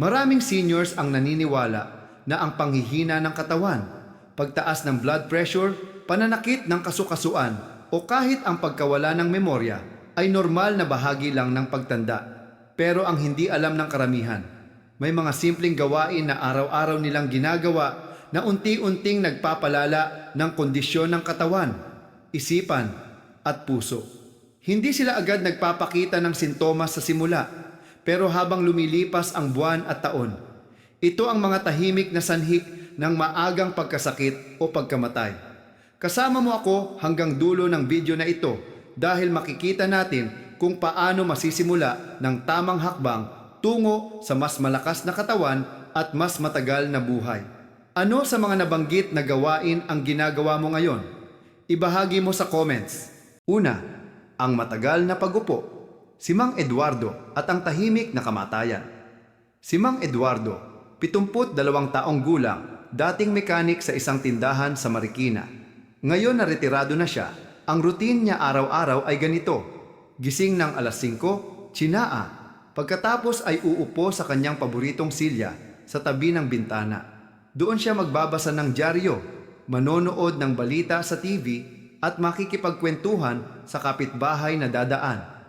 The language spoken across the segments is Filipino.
Maraming seniors ang naniniwala na ang panghihina ng katawan, pagtaas ng blood pressure, pananakit ng kasukasuan o kahit ang pagkawala ng memorya ay normal na bahagi lang ng pagtanda. Pero ang hindi alam ng karamihan, may mga simpleng gawain na araw-araw nilang ginagawa na unti-unting nagpapalala ng kondisyon ng katawan, isipan at puso. Hindi sila agad nagpapakita ng sintomas sa simula, pero habang lumilipas ang buwan at taon, ito ang mga tahimik na sanhi ng maagang pagkasakit o pagkamatay. Kasama mo ako hanggang dulo ng video na ito dahil makikita natin kung paano masisimula ng tamang hakbang tungo sa mas malakas na katawan at mas matagal na buhay. Ano sa mga nabanggit na gawain ang ginagawa mo ngayon? Ibahagi mo sa comments. Una, ang matagal na pagupo. Si Mang Eduardo at ang tahimik na kamatayan. Si Mang Eduardo, 72 taong gulang, dating mekanik sa isang tindahan sa Marikina. Ngayon na retirado na siya, ang routine niya araw-araw ay ganito. Gising ng alas 5, tsinaa. Pagkatapos ay uupo sa kanyang paboritong silya sa tabi ng bintana. Doon siya magbabasa ng dyaryo, manonood ng balita sa TV at makikipagkwentuhan sa kapitbahay na dadaan.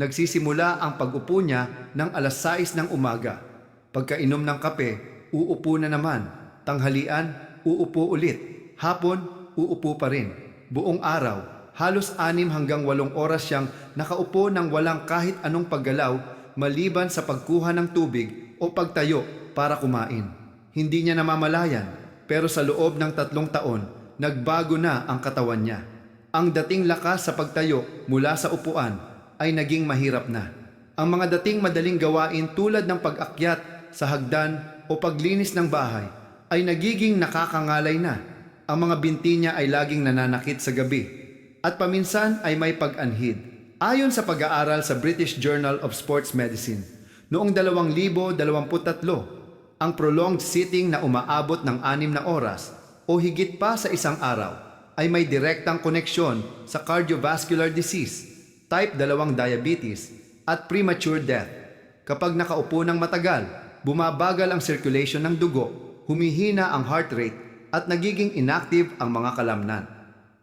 Nagsisimula ang pag-upo niya ng alas 6 ng umaga. Pagkainom ng kape, uupo na naman. Tanghalian, uupo ulit. Hapon, uupo pa rin. Buong araw, halos anim hanggang walong oras siyang nakaupo ng walang kahit anong paggalaw maliban sa pagkuha ng tubig o pagtayo para kumain. Hindi niya namamalayan, pero sa loob ng tatlong taon, nagbago na ang katawan niya. Ang dating lakas sa pagtayo mula sa upuan ay naging mahirap na. Ang mga dating madaling gawain tulad ng pag-akyat sa hagdan o paglinis ng bahay ay nagiging nakakangalay na. Ang mga binti niya ay laging nananakit sa gabi at paminsan ay may pag-anhid. Ayon sa pag-aaral sa British Journal of Sports Medicine, noong 2023, ang prolonged sitting na umaabot ng anim na oras o higit pa sa isang araw ay may direktang koneksyon sa cardiovascular disease, type 2 diabetes at premature death. Kapag nakaupo ng matagal, bumabagal ang circulation ng dugo, humihina ang heart rate at nagiging inactive ang mga kalamnan.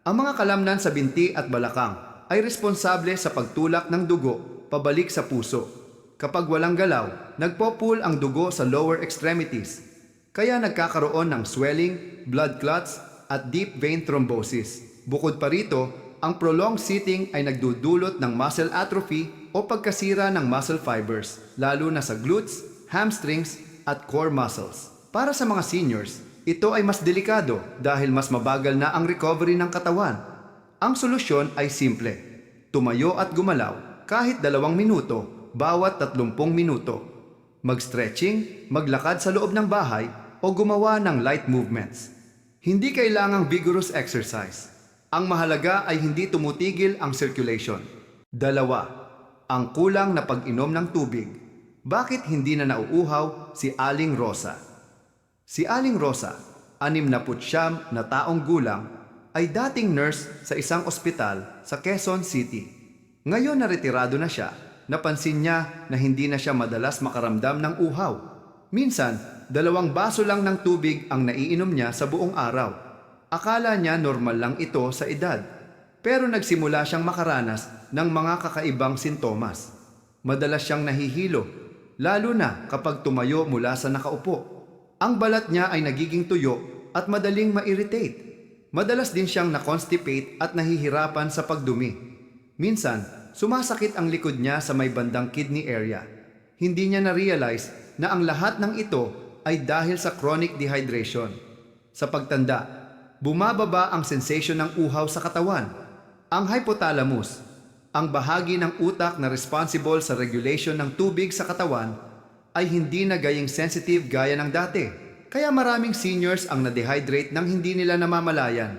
Ang mga kalamnan sa binti at balakang ay responsable sa pagtulak ng dugo pabalik sa puso. Kapag walang galaw, nagpo-pool ang dugo sa lower extremities. Kaya nagkakaroon ng swelling, blood clots, at deep vein thrombosis. Bukod pa rito, ang prolonged sitting ay nagdudulot ng muscle atrophy o pagkasira ng muscle fibers, lalo na sa glutes, hamstrings, at core muscles. Para sa mga seniors, ito ay mas delikado dahil mas mabagal na ang recovery ng katawan. Ang solusyon ay simple. Tumayo at gumalaw kahit dalawang minuto bawat 30 minuto. Mag-stretching, maglakad sa loob ng bahay o gumawa ng light movements. Hindi kailangang vigorous exercise. Ang mahalaga ay hindi tumutigil ang circulation. Dalawa, ang kulang na pag-inom ng tubig. Bakit hindi na nauuhaw si Aling Rosa? Si Aling Rosa, anim na putsyam na taong gulang, ay dating nurse sa isang ospital sa Quezon City. Ngayon na retirado na siya, napansin niya na hindi na siya madalas makaramdam ng uhaw. Minsan, dalawang baso lang ng tubig ang naiinom niya sa buong araw. Akala niya normal lang ito sa edad. Pero nagsimula siyang makaranas ng mga kakaibang sintomas. Madalas siyang nahihilo, lalo na kapag tumayo mula sa nakaupo. Ang balat niya ay nagiging tuyo at madaling ma-irritate. Madalas din siyang na-constipate at nahihirapan sa pagdumi. Minsan, sumasakit ang likod niya sa may bandang kidney area. Hindi niya na-realize na ang lahat ng ito ay dahil sa chronic dehydration. Sa pagtanda, bumababa ang sensation ng uhaw sa katawan. Ang hypothalamus, ang bahagi ng utak na responsible sa regulation ng tubig sa katawan, ay hindi na gaying sensitive gaya ng dati. Kaya maraming seniors ang na-dehydrate nang hindi nila namamalayan.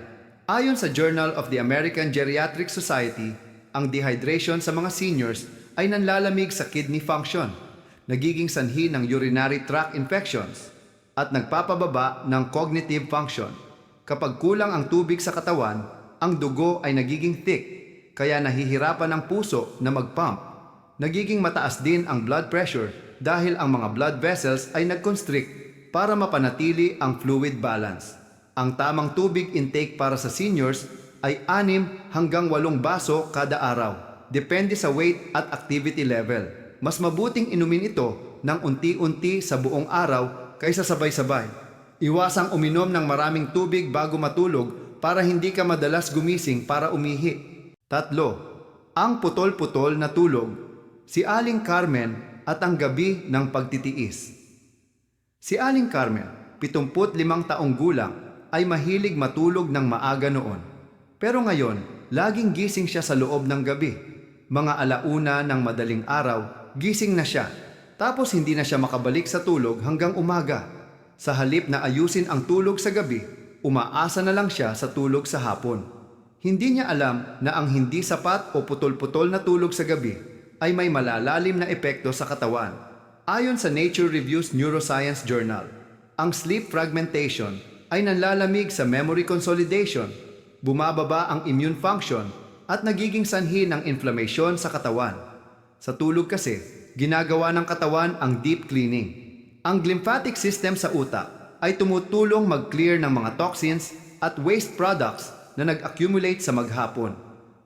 Ayon sa Journal of the American Geriatric Society, ang dehydration sa mga seniors ay nanlalamig sa kidney function, nagiging sanhi ng urinary tract infections, at nagpapababa ng cognitive function. Kapag kulang ang tubig sa katawan, ang dugo ay nagiging thick, kaya nahihirapan ang puso na mag-pump. Nagiging mataas din ang blood pressure dahil ang mga blood vessels ay nag-constrict para mapanatili ang fluid balance. Ang tamang tubig intake para sa seniors ay 6 hanggang 8 baso kada araw, depende sa weight at activity level. Mas mabuting inumin ito ng unti-unti sa buong araw kaysa sabay-sabay. Iwasang uminom ng maraming tubig bago matulog para hindi ka madalas gumising para umihi. Tatlo, ang putol-putol na tulog. Si Aling Carmen at ang gabi ng pagtitiis. Si Aling Carmen, 75 taong gulang, ay mahilig matulog ng maaga noon. Pero ngayon, laging gising siya sa loob ng gabi. Mga alauna ng madaling araw, gising na siya. Tapos hindi na siya makabalik sa tulog hanggang umaga. Sa halip na ayusin ang tulog sa gabi, umaasa na lang siya sa tulog sa hapon. Hindi niya alam na ang hindi sapat o putol-putol na tulog sa gabi ay may malalalim na epekto sa katawan. Ayon sa Nature Reviews Neuroscience Journal, ang sleep fragmentation ay nanlalamig sa memory consolidation, bumababa ang immune function at nagiging sanhi ng inflammation sa katawan. Sa tulog kasi, ginagawa ng katawan ang deep cleaning. Ang glymphatic system sa utak ay tumutulong mag-clear ng mga toxins at waste products na nag-accumulate sa maghapon.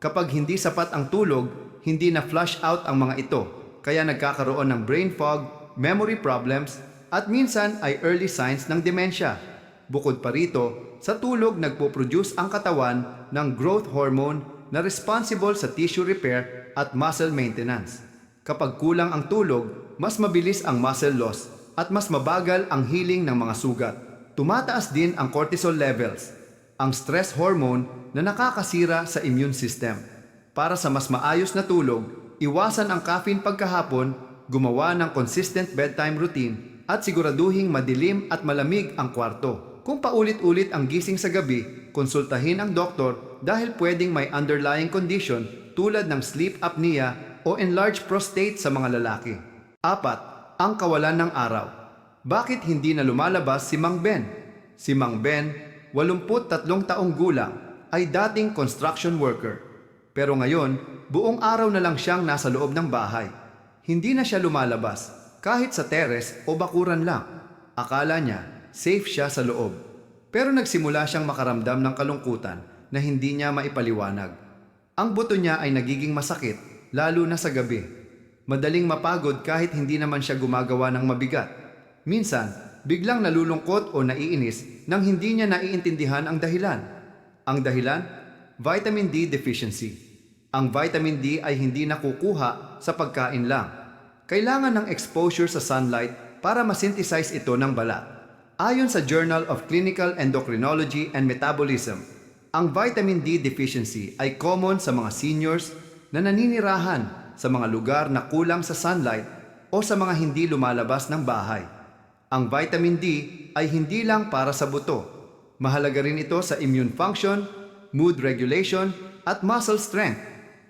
Kapag hindi sapat ang tulog, hindi na flush out ang mga ito, kaya nagkakaroon ng brain fog, memory problems, at minsan ay early signs ng demensya. Bukod pa rito, sa tulog nagpo-produce ang katawan ng growth hormone na responsible sa tissue repair at muscle maintenance. Kapag kulang ang tulog, mas mabilis ang muscle loss at mas mabagal ang healing ng mga sugat. Tumataas din ang cortisol levels, ang stress hormone na nakakasira sa immune system. Para sa mas maayos na tulog, iwasan ang caffeine pagkahapon, gumawa ng consistent bedtime routine, at siguraduhing madilim at malamig ang kwarto. Kung paulit-ulit ang gising sa gabi, konsultahin ang doktor dahil pwedeng may underlying condition tulad ng sleep apnea o enlarged prostate sa mga lalaki. Apat, ang kawalan ng araw. Bakit hindi na lumalabas si Mang Ben? Si Mang Ben, 83 taong gulang, ay dating construction worker. Pero ngayon, buong araw na lang siyang nasa loob ng bahay. Hindi na siya lumalabas, kahit sa teres o bakuran lang. Akala niya, safe siya sa loob. Pero nagsimula siyang makaramdam ng kalungkutan na hindi niya maipaliwanag. Ang buto niya ay nagiging masakit, lalo na sa gabi. Madaling mapagod kahit hindi naman siya gumagawa ng mabigat. Minsan, biglang nalulungkot o naiinis nang hindi niya naiintindihan ang dahilan. Ang dahilan? Vitamin D deficiency. Ang vitamin D ay hindi nakukuha sa pagkain lang. Kailangan ng exposure sa sunlight para masynthesize ito ng balat. Ayon sa Journal of Clinical Endocrinology and Metabolism, ang vitamin D deficiency ay common sa mga seniors na naninirahan sa mga lugar na kulang sa sunlight o sa mga hindi lumalabas ng bahay. Ang vitamin D ay hindi lang para sa buto. Mahalaga rin ito sa immune function, mood regulation, at muscle strength.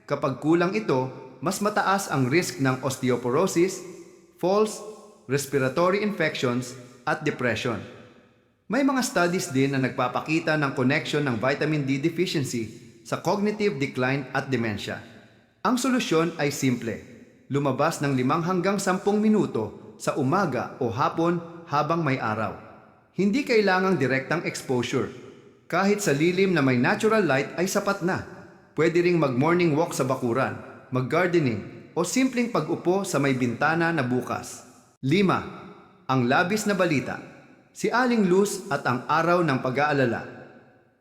Kapag kulang ito, mas mataas ang risk ng osteoporosis, falls, respiratory infections, at depression. May mga studies din na nagpapakita ng connection ng vitamin D deficiency sa cognitive decline at dementia. Ang solusyon ay simple. Lumabas ng 5 hanggang 10 minuto sa umaga o hapon habang may araw. Hindi kailangang direktang exposure. Kahit sa lilim na may natural light ay sapat na. Pwede ring mag-morning walk sa bakuran, mag-gardening, o simpleng pag-upo sa may bintana na bukas. 5. Ang labis na balita. Si Aling Luz at ang araw ng pag-aalala.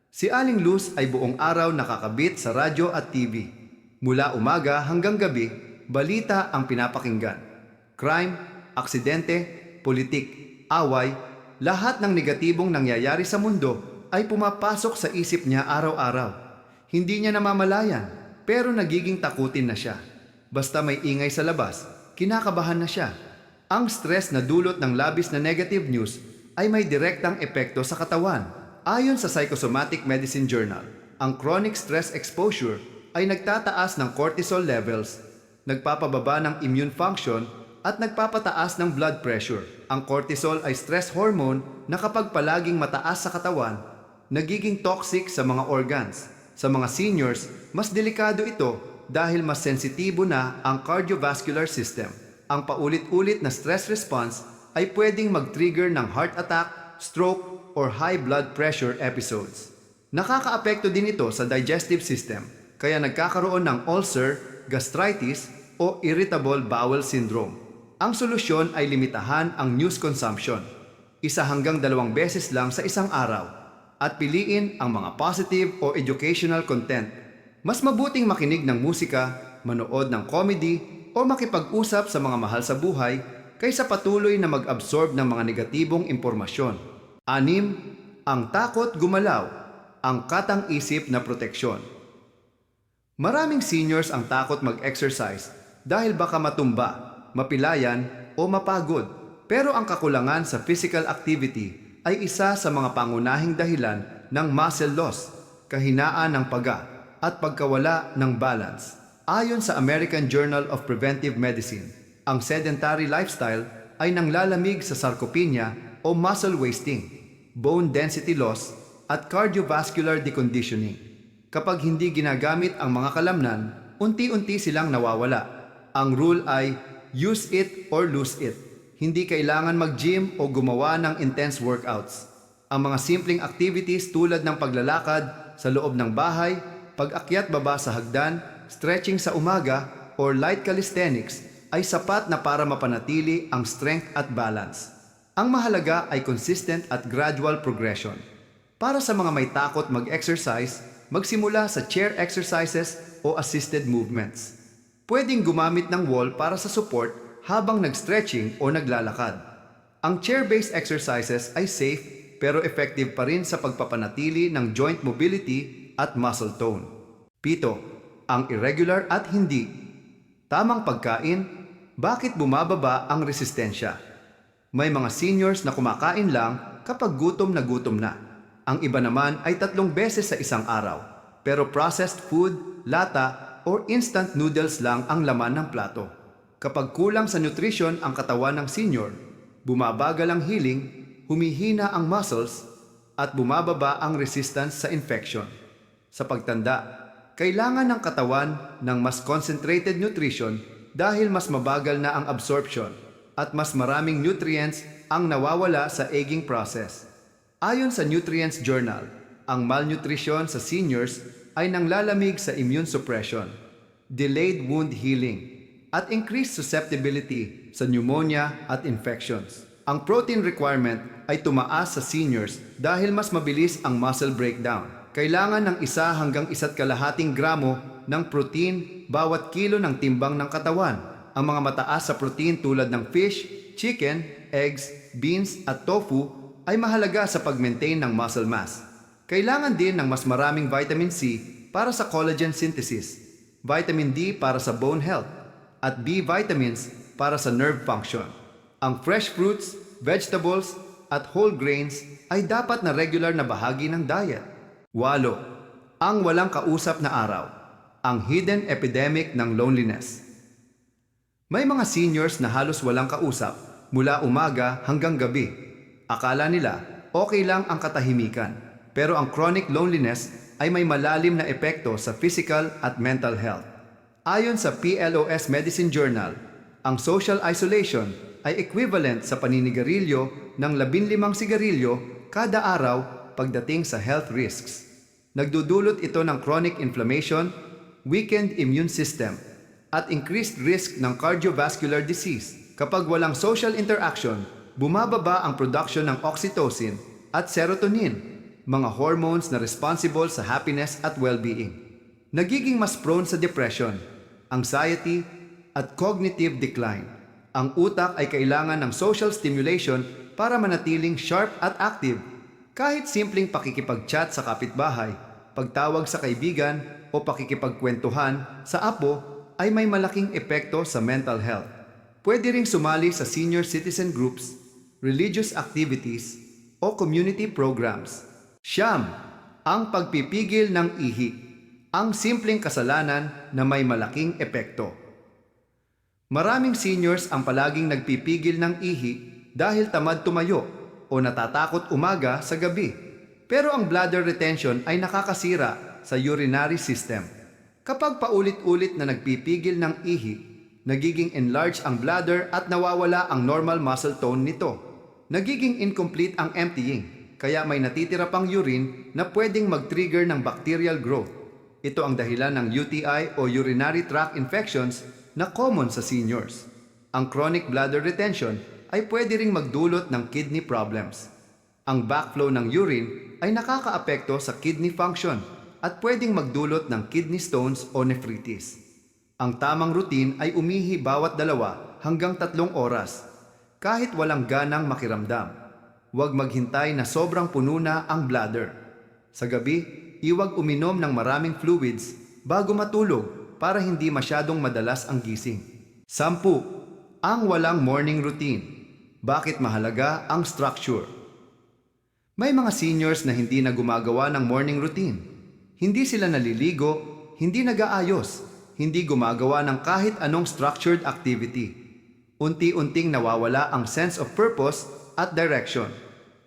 Si Aling Luz ay buong araw nakakabit sa radyo at TV. Mula umaga hanggang gabi, balita ang pinapakinggan. Crime, aksidente, politik, away, lahat ng negatibong nangyayari sa mundo ay pumapasok sa isip niya araw-araw. Hindi niya namamalayan, pero nagiging takutin na siya. Basta may ingay sa labas, kinakabahan na siya. Ang stress na dulot ng labis na negative news ay may direktang epekto sa katawan. Ayon sa Psychosomatic Medicine Journal, ang chronic stress exposure ay nagtataas ng cortisol levels, nagpapababa ng immune function, at nagpapataas ng blood pressure. Ang cortisol ay stress hormone na kapag palaging mataas sa katawan, nagiging toxic sa mga organs. Sa mga seniors, mas delikado ito dahil mas sensitibo na ang cardiovascular system. ang paulit-ulit na stress response ay pwedeng mag-trigger ng heart attack, stroke, or high blood pressure episodes. Nakakaapekto din ito sa digestive system, kaya nagkakaroon ng ulcer, gastritis, o irritable bowel syndrome. Ang solusyon ay limitahan ang news consumption, isa hanggang dalawang beses lang sa isang araw, at piliin ang mga positive o educational content. Mas mabuting makinig ng musika, manood ng comedy, o makipag-usap sa mga mahal sa buhay kaysa patuloy na mag-absorb ng mga negatibong impormasyon. Anim, ang takot gumalaw, ang katang-isip na proteksyon. Maraming seniors ang takot mag-exercise dahil baka matumba, mapilayan o mapagod. Pero ang kakulangan sa physical activity ay isa sa mga pangunahing dahilan ng muscle loss, kahinaan ng paga at pagkawala ng balance. Ayon sa American Journal of Preventive Medicine, ang sedentary lifestyle ay nanglalamig sa sarcopenia o muscle wasting, bone density loss at cardiovascular deconditioning. Kapag hindi ginagamit ang mga kalamnan, unti-unti silang nawawala. Ang rule ay use it or lose it. Hindi kailangan mag-gym o gumawa ng intense workouts. Ang mga simpleng activities tulad ng paglalakad sa loob ng bahay, pag-akyat baba sa hagdan, stretching sa umaga, or light calisthenics ay sapat na para mapanatili ang strength at balance. Ang mahalaga ay consistent at gradual progression. Para sa mga may takot mag-exercise, magsimula sa chair exercises o assisted movements. Pwedeng gumamit ng wall para sa support habang nag-stretching o naglalakad. Ang chair-based exercises ay safe pero effective pa rin sa pagpapanatili ng joint mobility at muscle tone. Pito, ang irregular at hindi. Tamang pagkain, bakit bumababa ang resistensya? May mga seniors na kumakain lang kapag gutom na gutom na. Ang iba naman ay tatlong beses sa isang araw. Pero processed food, lata, or instant noodles lang ang laman ng plato. Kapag kulang sa nutrition ang katawan ng senior, bumabagal ang healing, humihina ang muscles, at bumababa ang resistance sa infection. Sa pagtanda, kailangan ng katawan ng mas concentrated nutrition dahil mas mabagal na ang absorption at mas maraming nutrients ang nawawala sa aging process. Ayon sa Nutrients Journal, ang malnutrition sa seniors ay nanglalamig sa immune suppression, delayed wound healing, at increased susceptibility sa pneumonia at infections. Ang protein requirement ay tumaas sa seniors dahil mas mabilis ang muscle breakdown. Kailangan ng isa hanggang isa't kalahating gramo ng protein bawat kilo ng timbang ng katawan. Ang mga mataas sa protein tulad ng fish, chicken, eggs, beans at tofu ay mahalaga sa pag-maintain ng muscle mass. Kailangan din ng mas maraming vitamin C para sa collagen synthesis, vitamin D para sa bone health, at B vitamins para sa nerve function. Ang fresh fruits, vegetables, at whole grains ay dapat na regular na bahagi ng diet. Walo, ang walang kausap na araw, ang hidden epidemic ng loneliness. May mga seniors na halos walang kausap mula umaga hanggang gabi. Akala nila okay lang ang katahimikan, pero ang chronic loneliness ay may malalim na epekto sa physical at mental health. Ayon sa PLOS Medicine Journal, ang social isolation ay equivalent sa paninigarilyo ng 15 sigarilyo kada araw pagdating sa health risks. Nagdudulot ito ng chronic inflammation, weakened immune system, at increased risk ng cardiovascular disease. Kapag walang social interaction, bumababa ang production ng oxytocin at serotonin, mga hormones na responsible sa happiness at well-being. Nagiging mas prone sa depression, anxiety, at cognitive decline. Ang utak ay kailangan ng social stimulation para manatiling sharp at active. Kahit simpleng pakikipag-chat sa kapitbahay, pagtawag sa kaibigan o pakikipagkwentuhan sa apo ay may malaking epekto sa mental health. Pwede ring sumali sa senior citizen groups, religious activities, o community programs. Siyam, ang pagpipigil ng ihi, ang simpleng kasalanan na may malaking epekto. Maraming seniors ang palaging nagpipigil ng ihi dahil tamad tumayo o natatakot umaga sa gabi. Pero ang bladder retention ay nakakasira sa urinary system. Kapag paulit-ulit na nagpipigil ng ihi, Nagiging enlarge ang bladder at nawawala ang normal muscle tone nito. Nagiging incomplete ang emptying, kaya may natitira pang urine na pwedeng mag-trigger ng bacterial growth. Ito ang dahilan ng UTI o urinary tract infections na common sa seniors. Ang chronic bladder retention ay pwede ring magdulot ng kidney problems. Ang backflow ng urine ay nakakaapekto sa kidney function at pwedeng magdulot ng kidney stones o nephritis. Ang tamang routine ay umihi bawat dalawa hanggang tatlong oras, kahit walang ganang makiramdam. Huwag maghintay na sobrang puno na ang bladder. Sa gabi, iwag uminom ng maraming fluids bago matulog para hindi masyadong madalas ang gising. Sampu, ang walang morning routine. Bakit mahalaga ang structure? May mga seniors na hindi na gumagawa ng morning routine. Hindi sila naliligo, hindi nag-aayos, hindi gumagawa ng kahit anong structured activity. Unti-unting nawawala ang sense of purpose at direction.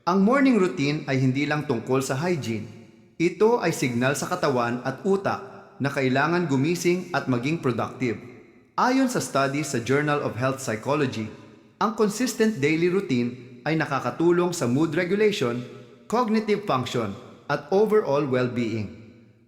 Ang morning routine ay hindi lang tungkol sa hygiene. Ito ay signal sa katawan at utak na kailangan gumising at maging productive. Ayon sa studies sa Journal of Health Psychology, ang consistent daily routine ay nakakatulong sa mood regulation, cognitive function, at overall well-being.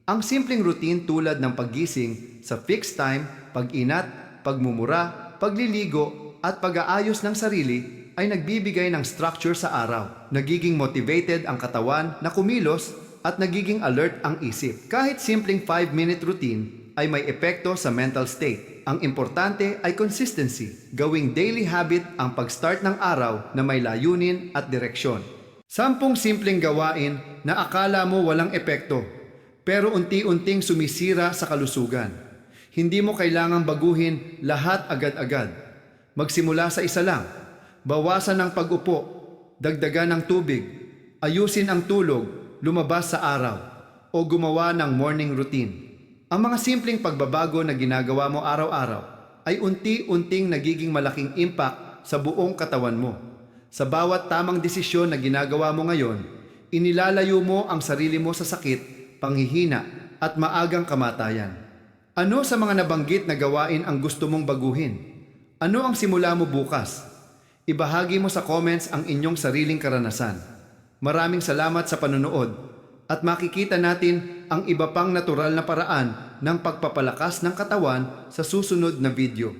Ang simpleng routine tulad ng paggising sa fixed time, pag-inat, pagmumura, pagliligo, at pag-aayos ng sarili ay nagbibigay ng structure sa araw. Nagiging motivated ang katawan na kumilos at nagiging alert ang isip. Kahit simpleng 5-minute routine ay may epekto sa mental state. Ang importante ay consistency, gawing daily habit ang pag-start ng araw na may layunin at direksyon. Sampung simpleng gawain na akala mo walang epekto, pero unti-unting sumisira sa kalusugan. Hindi mo kailangang baguhin lahat agad-agad. Magsimula sa isa lang. Bawasan ng pag-upo, dagdagan ng tubig, ayusin ang tulog, lumabas sa araw, o gumawa ng morning routine. Ang mga simpleng pagbabago na ginagawa mo araw-araw ay unti-unting nagiging malaking impact sa buong katawan mo. Sa bawat tamang desisyon na ginagawa mo ngayon, inilalayo mo ang sarili mo sa sakit, panghihina, at maagang kamatayan. Ano sa mga nabanggit na gawain ang gusto mong baguhin? Ano ang simula mo bukas? Ibahagi mo sa comments ang inyong sariling karanasan. Maraming salamat sa panonood at makikita natin ang iba pang natural na paraan ng pagpapalakas ng katawan sa susunod na video.